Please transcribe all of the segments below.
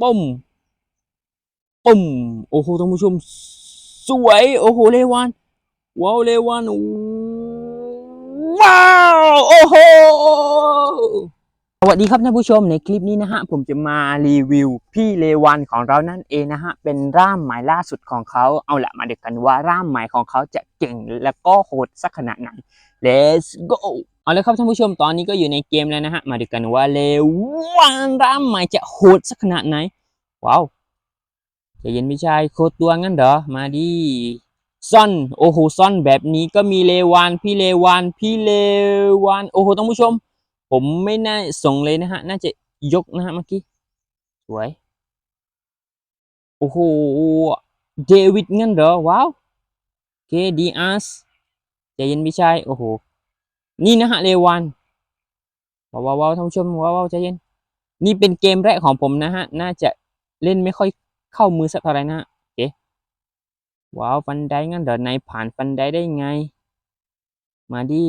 ปุ้มปุ้มโอ้โหท่านผู้ชม สวย โอ้โหเลวานว้าวเลวานว้าวโอ้โหสวัสดีครับท่านผู้ชมในคลิปนี้นะฮะ ผมจะมารีวิวพี่เลวันของเรานั่นเองนะฮะ เป็นร่ามหมายล่าสุดของเขาเอาละมาเดูกันว่าร่ามหมายของเขาจะเก่งและก็โหดสักขนาดไหน let's go เอาลยครับท่านผู้ชมตอนนี้ก็อยู่ในเกมแล้วนะฮะ มาดูกันว่าเลวันร่ามหมาจะโหดสักขนาดไหน ว้าวใจะเย็นไม่ใช่โคตรตัวงั้นเหรอ มาดิซ่อนโอ้โหซ่อนแบบนี้ก็มีเลวานพี่เลวานพี่เลวานโอ้โหท่านผู้ชม ผมไม่น่าส่งเลยนะฮะ น่าจะยกนะฮะเมื่อกี้สวยโอ้โหเดวิดงั้นเหรอว้าวเคดีอาร์สใจเย็นไม่ใช่โอ้โห นี่นะฮะเลวานว้าวว้าวท่านผู้ชมว้าวว้าวใจเย็น นี่เป็นเกมแรกของผมนะฮะ น่าจะเล่นไม่ค่อยเข้ามือสักเท่าไหร่นะฮะโอเคว้าวฟันได้งั้นเดี๋ยวนายผ่านฟันได้ได้ไง มาดิ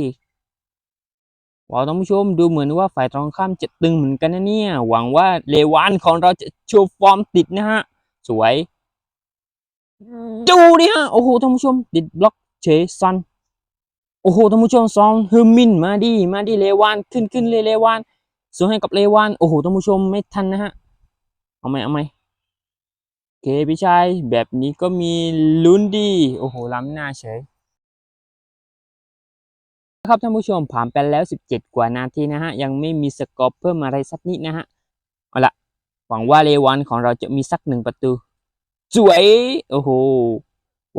ว้าวท่านผู้ชมดูเหมือนว่าฝ่ายตรงข้ามจะตึงเหมือนกันนะเนี่ย หวังว่าเลวานของเราจะโชว์ฟอร์มติดนะฮะ สวย ดูดิฮะ โอ้โหท่านผู้ชมติดบล็อกเชซัน โอ้โหท่านผู้ชมซองฮึมมินมาดิมาดิเลวานขึ้นขึ้นเลยเลวานส่งให้กับเลวานโอ้โหท่านผู้ชมไม่ทันนะฮะเอาไหมเอาไหมโอเคพี่ชายแบบนี้ก็มีลุ้นดีโอ้โหล้ำหน้าเฉยครับท่านผู้ชมผ่านไปแล้ว 17 กว่านาทีนะฮะยังไม่มีสกอร์เพิ่มอะไรสักนิดนะฮะเอาละหวังว่าเลวันของเราจะมีสักหนึ่งประตู สวย โอ้โห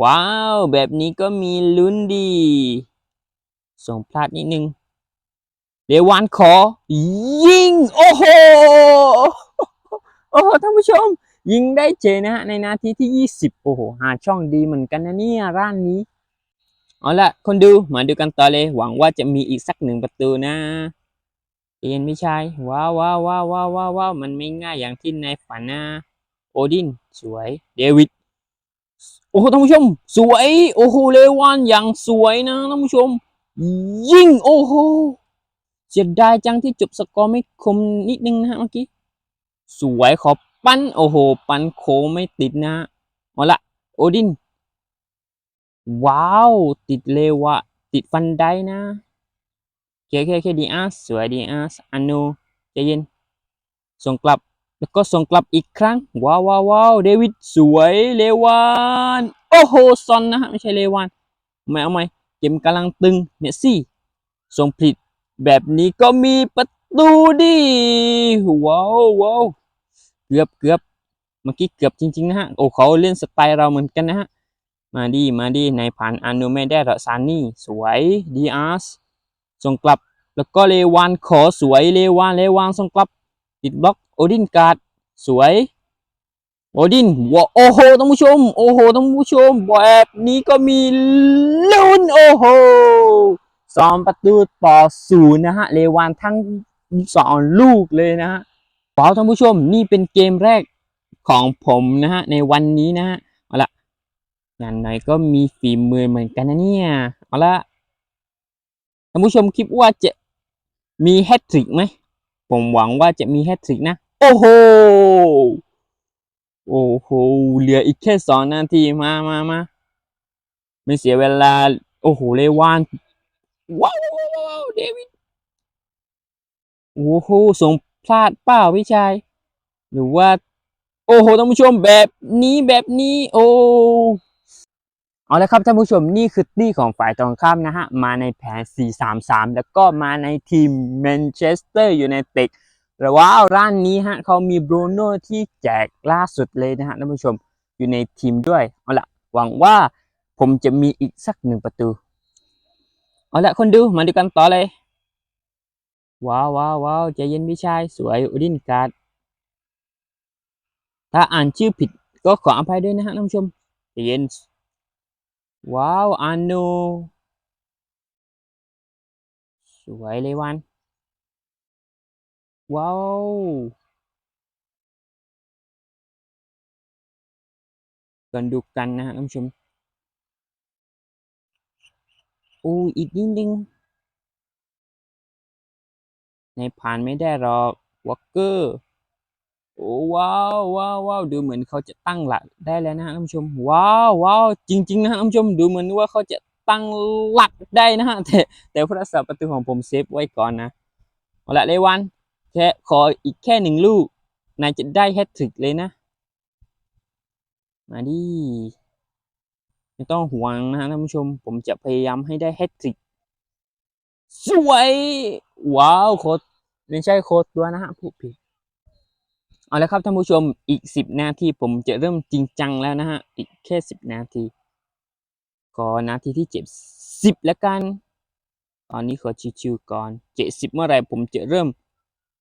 ว้าว แบบนี้ก็มีลุ้นดี ส่งพลาดนิดนึงเลวันขอ ยิง โอ้โห โอ้โหท่านผู้ชม ยิงได้เจนะฮะในนาทีที่ 20 โอ้โห หาช่องดีเหมือนกันนะเนี่ยร้านนี้ เอาละคนดูมาดูกันต่อเลย หวังว่าจะมีอีกสักหนึ่งประตูนะ เอ็นไม่ใช่ว้าวว้าวว้าวว้าวว้าวาวมันไม่ง่ายอย่างที่ในฝันนะ โอดิน สวย เดวิดโอ้โหท่านผู้ชม สวย โอ้โหเลวันอย่างสวยนะท่านผู้ชม ยิงโอ้โหเสียดายจังที่จบสกอร์ไม่คมนิดนึงนะฮะเมื่อกี้สวยขอปั้นโอ้โห ปั้นโคไม่ติดนะเอาละโอดิน ว้าว ติดเลวะ ติดฟันได้นะเคเคเคดีอาร์สวยดีอาร์สอันโนใจเย็น ส่งกลับแล้วก็ส่งกลับอีกครั้ง ว้าวว้าวาวเดวิดสวยเลวาน โอ้โหซอนนะฮะ ไม่ใช่เลวานไม่เอาไหม กมกำลังตึงเมสซี่ส่งผิดแบบนี้ก็มีประตูดิว้าวว้าวเกือบเกือบเมื่อกี้เกือบจริงๆนะฮะโอ้เขาเล่นสไตล์เราเหมือนกันนะฮะมาดีมาดีในผ่านอานูไม่ได้รอซานี่สวยดีอาร์สส่งกลับแล้วก็เลวานขอสวยเลวานเลวานส่งกลับติดบล็อกโอดินการ์ดสวย โอดินว้าโอ้โหท่านผู้ชม โอ้โหท่านผู้ชมแบบนี้ก็มีลุ้นโอ้โหสองประตูต่อศูนย์นะฮะเลวานทั้งสองลูกเลยนะฮะขอท่านผู้ชมนี่เป็นเกมแรกของผมนะฮะในวันนี้นะฮะเอาละงานไหนก็มีฝีมือเหมือนกันนะเนี่ยเอาละท่านผู้ชมคิดว่าจะมีแฮตทริกไหมผมหวังว่าจะมีแฮตทริกนะ โอ้โห โอ้โหเหลืออีกแค่สองนาทีมามามาไม่เสียเวลา โอ้โหเลวานว้าวววววเดวิดโอ้โหส่งพลาดเปล่าพี่ชาย หรือว่า โอ้โหท่านผู้ชมแบบนี้แบบนี้ โอ้เอาละครับท่านผู้ชมนี่คือตี้ของฝ่ายตรงข้ามนะฮะ มาในแผน 4-3-3 แล้วก็มาในทีมแมนเชสเตอร์ยูไนเต็ด แต่ว่าร้านนี้ฮะเขามีบรูโน่ที่แจกล่าสุดเลยนะฮะท่านผู้ชมอยู่ในทีมด้วยเอาละหวังว่าผมจะมีอีกสักหนึ่งประตู เอาละคนดูมาดูกันต่อเลย ว้าวว้าวว้าวใจเย็นพี่ชาย สวยอุดินการ์ดถ้าอ่านชื่อผิดก็ขออภัยด้วยนะฮะท่านผู้ชมใจเย็นว้าวอาโนสวยเลยวัน ว้าวกันดูกันนะฮะท่านผู้ชมโอ้อีกนิดนึงในผ่านไม่ได้หรอกวอลเกอร์โอ้ว้าวว้าวว้าวดูเหมือนเขาจะตั้งหลักได้แล้วนะฮะท่านผู้ชมว้าวว้าวจริง ๆ นะฮะท่านผู้ชมดูเหมือนว่าเขาจะตั้งหลักได้นะฮะแต่แต่ผู้รักษาประตูของผมเซฟไว้ก่อนนะเอาละเลวัน แค่ขออีกแค่หนึ่งลูก นายจะได้แฮตทริกเลยนะ มาดิไม่ต้องห่วงนะฮะท่านผู้ชม ผมจะพยายามให้ได้แฮตทริกสวย ว้าวโคตรไม่ใช่โคตรตัวยนะฮะผู้ผิดเอาละครับท่านผู้ชมอีกสิบนาทีผมจะเริ่มจริงจังแล้วนะฮะ อีกแค่สิบนาทีก็นาทีที่เจ็ดสิบแล้วกัน ตอนนี้ขอชิวๆก่อนเจ็ดสิบเมื่อไหรผมจะเริ่ม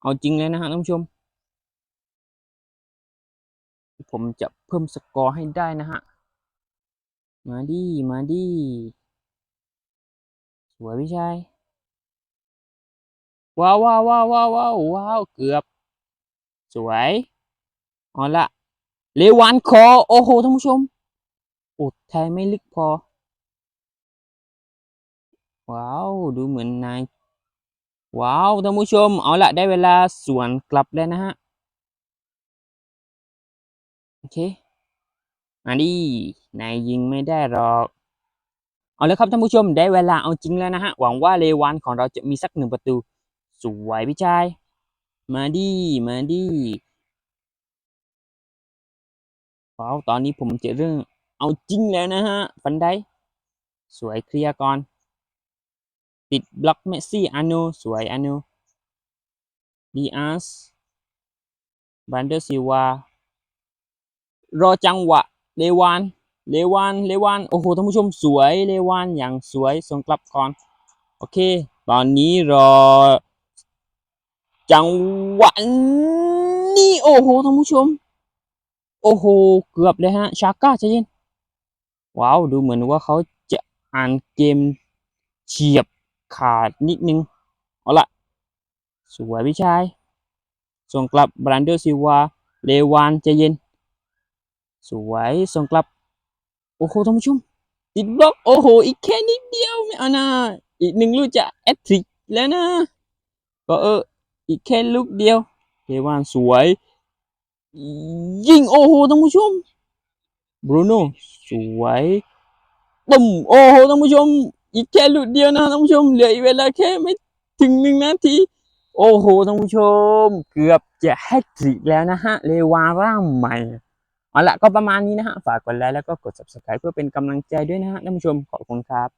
เอาจริงแล้วนะฮะท่านผู้ชม ผมจะเพิ่มสกอร์ให้ได้นะฮะ มาดิ มาดิ สวยพี่ชาย ว้าวว้าวว้าวว้าวว้าวว้าวเกือบ สวยเอาละเลวานคอ โอ้โหท่านผู้ชมโอ้แทงไม่ลึกพอ ว้าว ดูเหมือนนาย ว้าวท่านผู้ชม เอาละได้เวลาสวนกลับแล้วนะฮะ โอเคมาดินายยิงไม่ได้หรอก เอาลยครับท่านผู้ชมได้เวลาเอาจริงแล้วนะฮะ หวังว่าเลวานของเราจะมีสักหนึ่งประตู สวยพี่ชาย มาดิมาดิว้าวตอนนี้ผมเจะเรื่อง เอาจริงแล้วนะฮะฟันได้ สวยเคลียร์ก่อน ติดบล็อกเมสซี่อานูสวยอานูดีอาร์สบันเดอร์ซิวารอจังหวะเลวานเลวานเลวานโอ้โหท่านผู้ชมสวยเลวานอย่างสวยส่งกลับก่อนโอเค ตอนนี้รอ จังหวะนี้โอ้โหท่านผู้ชม โอ้โหเกือบเลยฮะชาก้าใจเย็นว้าว ดูเหมือนว่าเขาจะอ่านเกมเฉียบ ขาดนิดนึง เอาละสวยพี่ชาย ส่งกลับบรันเดอร์ซิวา เลวานใจเย็น สวยส่งกลับ โอ้โหท่านผู้ชม ติดบล็อก โอ้โห อีกแค่นิดเดียวไม่เอานะอีกหนึ่งลูกจะแอตทริกแล้วนะ ก็เออ อีกแค่ลูกเดียว เลวานสวย ยิง โอ้โหท่านผู้ชม บรูโน่สวยปุ่มโอ้โหท่านผู้ชม อีกแค่หลุดเดียวนะท่านผู้ชมเหลืออีกเวลาแค่ไม่ถึงหนึ่งนาทีโอ้โหท่านผู้ชม เกือบจะแฮตทริกแล้วนะฮะเลวาร่างใหม่เอาละก็ประมาณนี้นะฮะฝากกดไลค์แล้วก็กด subscribe เพื่อเป็นกำลังใจด้วยนะฮะท่านผู้ชมขอบคุณครับ